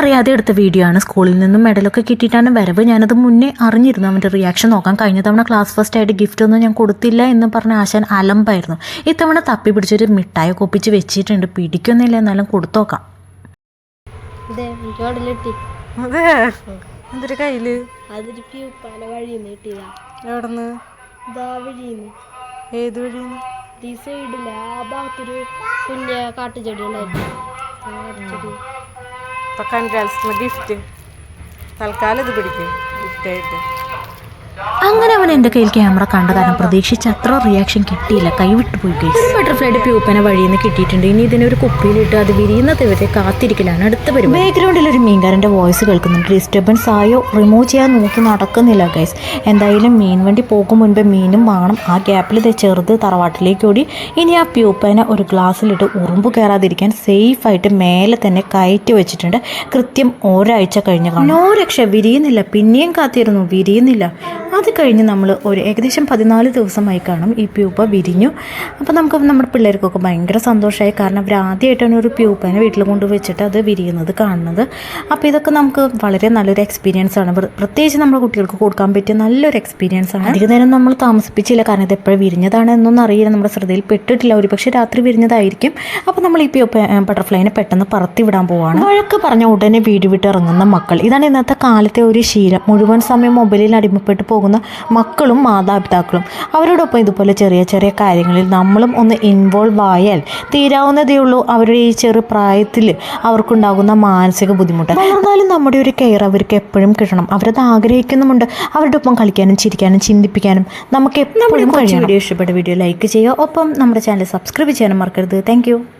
അറിയാതെ എടുത്ത വീഡിയോ ആണ്. സ്കൂളിൽ നിന്നും മെഡലൊക്കെ കിട്ടിയിട്ടാണ് വരവ്. ഞാനത് മുന്നേ അറിഞ്ഞിരുന്നു. അവന്റെ റിയാക്ഷൻ നോക്കാൻ. കഴിഞ്ഞ തവണ ക്ലാസ് ഫസ്റ്റ് ആയിട്ട് ഗിഫ്റ്റ് ഒന്നും ഞാൻ കൊടുത്തില്ല എന്ന് പറഞ്ഞ ആശാൻ അലമ്പായിരുന്നു. ഇത്തവണ തപ്പി പിടിച്ചൊരു മിഠായി കൊപ്പിച്ച് വെച്ചിട്ടുണ്ട്. പിടിക്കൊന്നുമില്ല. എന്നാലും കൊടുത്തോക്കാം. എന്തൊരു കയ്യിൽ? എവിടെന്ന്? ഏത് വഴിന്ന് ഈ ആ ഭാഗത്തൊരു കുഞ്ഞ കാട്ടുചെടി ഉണ്ടായിരുന്നു. ആ കാട്ടുചെടി. ഇപ്പൊ കൺഗ്രാൽസ് ഗിഫ്റ്റ് തൽക്കാലം ഇത് പിടിക്കും. ഗിഫ്റ്റായിട്ട് അങ്ങനെ അവൻ എന്റെ കയ്യിൽ ക്യാമറ കണ്ട കാരണം പ്രതീക്ഷിച്ച അത്ര റിയാക്ഷൻ കിട്ടിയില്ല. കൈവിട്ടു പോയി. ഒരു ബട്ടർഫ്ലൈയുടെ പ്യൂപ്പനെ വഴിയിൽ നിന്ന് കിട്ടിയിട്ടുണ്ട്. ഇനി ഇതിനെ ഒരു കുപ്പിയിലിട്ട് അത് വിരിയുന്നത് വരെ കാത്തിരിക്കലാണ് അടുത്ത വരും ബാക്ക്ഗ്രൗണ്ടിൽ ഒരു മീൻകാരന്റെ വോയിസ് കേൾക്കുന്നുണ്ട്. ഡിസ്റ്റർബൻസ് ആയോ റിമൂവ് ചെയ്യാൻ നോക്കി നടക്കുന്നില്ല ഗൈസ് എന്തായാലും മീൻ വണ്ടി പോകും മുൻപേ മീനും വാങ്ങണം ആ ഗ്യാപ്പിൽ ഇത് ചെറുത് തറവാട്ടിലേക്ക് ഓടി. ഇനി ആ പ്യൂപ്പനെ ഒരു ഗ്ലാസ്സിലിട്ട് ഉറുമ്പ് കയറാതിരിക്കാൻ സേഫായിട്ട് മേലെ തന്നെ കയറ്റി വെച്ചിട്ടുണ്ട്. കൃത്യം ഒരാഴ്ച കഴിഞ്ഞ് കാണും. നോ രക്ഷ വിരിയുന്നില്ല. പിന്നെയും കാത്തിരുന്നു. വിരിയുന്നില്ല. അത് കഴിഞ്ഞ് നമ്മൾ ഒരു ഏകദേശം പതിനാല് ദിവസമായി കാണും ഈ പ്യൂപ്പ വിരിഞ്ഞു. അപ്പോൾ നമുക്ക് നമ്മുടെ പിള്ളേർക്കൊക്കെ ഭയങ്കര സന്തോഷമായി. കാരണം അവർ ആദ്യമായിട്ടാണ് ഒരു പ്യൂപ്പനെ വീട്ടിൽ കൊണ്ട് വെച്ചിട്ട് അത് വിരിയുന്നത് കാണുന്നത്. അപ്പോൾ ഇതൊക്കെ നമുക്ക് വളരെ നല്ലൊരു എക്സ്പീരിയൻസ് ആണ്. പ്രത്യേകിച്ച് നമ്മുടെ കുട്ടികൾക്ക് കൊടുക്കാൻ പറ്റിയ നല്ലൊരു എക്സ്പീരിയൻസ് ആണ്. അധിക നേരം നമ്മൾ താമസിപ്പിച്ചില്ല. കാരണം ഇത് എപ്പോഴും വിരിഞ്ഞതാണ് എന്നൊന്നും അറിയില്ല. നമ്മുടെ ശ്രദ്ധയിൽ പെട്ടിട്ടില്ല. ഒരു പക്ഷേ രാത്രി വിരിഞ്ഞതായിരിക്കും. അപ്പോൾ നമ്മൾ ഈ പ്യൂപ്പ ബട്ടർഫ്ലൈനെ പെട്ടെന്ന് പറത്തി വിടാൻ പോവാണ്. വഴക്ക് പറഞ്ഞ ഉടനെ വീട് വിട്ട് ഇറങ്ങുന്ന മക്കൾ. ഇതാണ് ഇന്നത്തെ കാലത്തെ ഒരു ശീലം. മുഴുവൻ സമയം മൊബൈലിൽ അടിമപ്പെട്ട് പോകുന്ന മക്കളും മാതാപിതാക്കളും. അവരോടൊപ്പം ഇതുപോലെ ചെറിയ ചെറിയ കാര്യങ്ങളിൽ നമ്മളും ഒന്ന് ഇൻവോൾവ് ആയാൽ തീരാവുന്നതേ ഉള്ളൂ അവരുടെ ഈ ചെറു പ്രായത്തിൽ അവർക്കുണ്ടാകുന്ന മാനസിക ബുദ്ധിമുട്ട്. എന്നാലും നമ്മുടെ ഒരു കെയർ അവർക്ക് എപ്പോഴും കിട്ടണം. അവരത് ആഗ്രഹിക്കുന്നുമുണ്ട്. അവരുടെ ഒപ്പം കളിക്കാനും ചിരിക്കാനും ചിന്തിപ്പിക്കാനും നമുക്ക് എപ്പോഴും വീഡിയോ ഇഷ്ടപ്പെട്ട വീഡിയോ ലൈക്ക് ചെയ്യുക. ഒപ്പം നമ്മുടെ ചാനൽ സബ്സ്ക്രൈബ് ചെയ്യാനും മറക്കരുത്. താങ്ക്